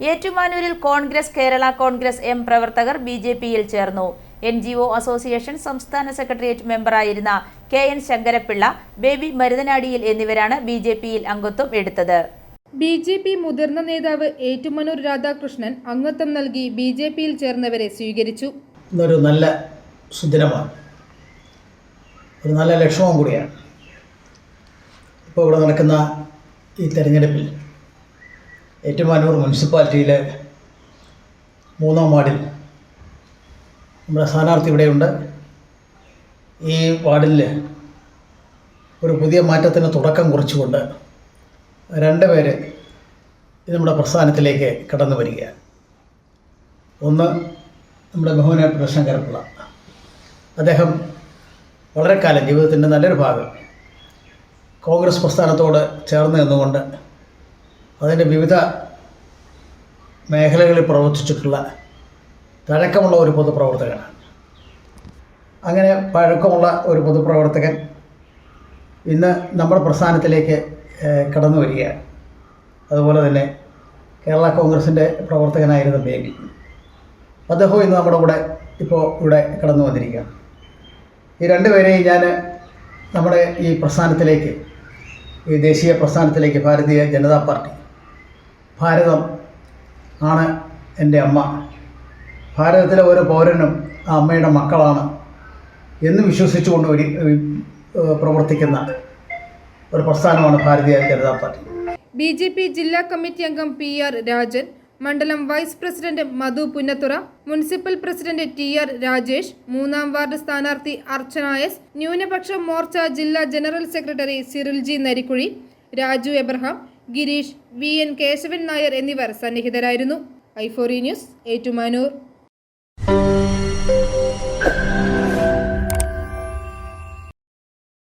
ഏറ്റുമാനൂരിൽ Congress Kerala Congress M പ്രവർത്തകർ B J പിയിൽ ചേർന്നു. എൻ ജി ഒ അസോസിയേഷൻ സംസ്ഥാന സെക്രട്ടേറിയറ്റ് മെമ്പറായിരുന്ന കെ എൻ ശങ്കരപ്പിള്ള ബേബി മരുതനാടിയിൽ എന്നിവരാണ് ബി ജെ പിയിൽ അംഗത്വം എടുത്തത്. ബി ജെ പി മുതിർന്ന നേതാവ് ഏറ്റുമാനൂർ രാധാകൃഷ്ണൻ അംഗത്വം നൽകി ബി ജെ പിയിൽ ചേർന്നവരെ സ്വീകരിച്ചു. ഇന്നൊരു നല്ല സുദിനമാണ്. ഒരു നല്ല ലക്ഷണവും കൂടിയാണ്. ഇപ്പോൾ ഇവിടെ നടക്കുന്ന ഈ തെരഞ്ഞെടുപ്പിൽ ഏറ്റുമാനൂർ മുനിസിപ്പാലിറ്റിയിലെ മൂന്നാം വാർഡിൽ നമ്മുടെ സ്ഥാനാർത്ഥി ഇവിടെയുണ്ട്. ഈ വാർഡിൽ ഒരു പുതിയ മാറ്റത്തിന് തുടക്കം കുറിച്ചുകൊണ്ട് രണ്ട് പേര് നമ്മുടെ പ്രസ്ഥാനത്തിലേക്ക് കടന്നു വരികയാണ്. ഒന്ന് നമ്മുടെ ബഹുമാനപ്പെട്ട ശങ്കരപ്പിള്ള. അദ്ദേഹം വളരെ കാലം ജീവിതത്തിന്റെ നല്ലൊരു ഭാഗം കോൺഗ്രസ് പ്രസ്ഥാനത്തോട് ചേർന്ന് നിന്നുകൊണ്ട് അതിന്റെ വിവിധ മേഖലകളിൽ പ്രവർത്തിച്ചിട്ടുള്ള തഴക്കമുള്ള ഒരു പൊതുപ്രവർത്തകനാണ്. അങ്ങനെ പഴക്കമുള്ള ഒരു പൊതുപ്രവർത്തകൻ ഇന്ന് നമ്മുടെ പ്രസ്ഥാനത്തിലേക്ക് കടന്നു വരികയാണ്. അതുപോലെ തന്നെ കേരള കോൺഗ്രസിന്റെ പ്രവർത്തകനായിരുന്ന ബേബി. അദ്ദേഹം ഇന്ന് നമ്മുടെ കൂടെ ഇപ്പോൾ ഇവിടെ കടന്നു വന്നിരിക്കുകയാണ്. ഈ രണ്ടുപേരെയും ഞാൻ നമ്മുടെ ഈ പ്രസ്ഥാനത്തിലേക്ക് ഈ ദേശീയ പ്രസ്ഥാനത്തിലേക്ക് ഭാരതീയ ജനതാ പാർട്ടി ഭാരതം ആണ് എന്റെ അമ്മ. ഭാരതത്തിലെ ഓരോ പൗരനും ആ അമ്മയുടെ മക്കളാണ് എന്ന് വിശ്വസിച്ചുകൊണ്ട് ഒരു പ്രവർത്തിക്കുന്ന ഒരു പ്രസ്ഥാനമാണ് Bharatiya Janata party. B J P ജില്ലാ കമ്മിറ്റി അംഗം പി ആർ രാജൻ മണ്ഡലം vice president Madhu Punnathura municipal president T R Rajesh മൂന്നാം വാർഡ് സ്ഥാനാർത്ഥി അർച്ചന എസ് ന്യൂനപക്ഷ മോർച്ച ജില്ലാ general secretary Cyril G Narikkuzhi Raju Abraham Girish V. N. Kesavan Nair എന്നിവർ സന്നിഹിതരായിരുന്നു. ഐഫോറി news Ettumanoor.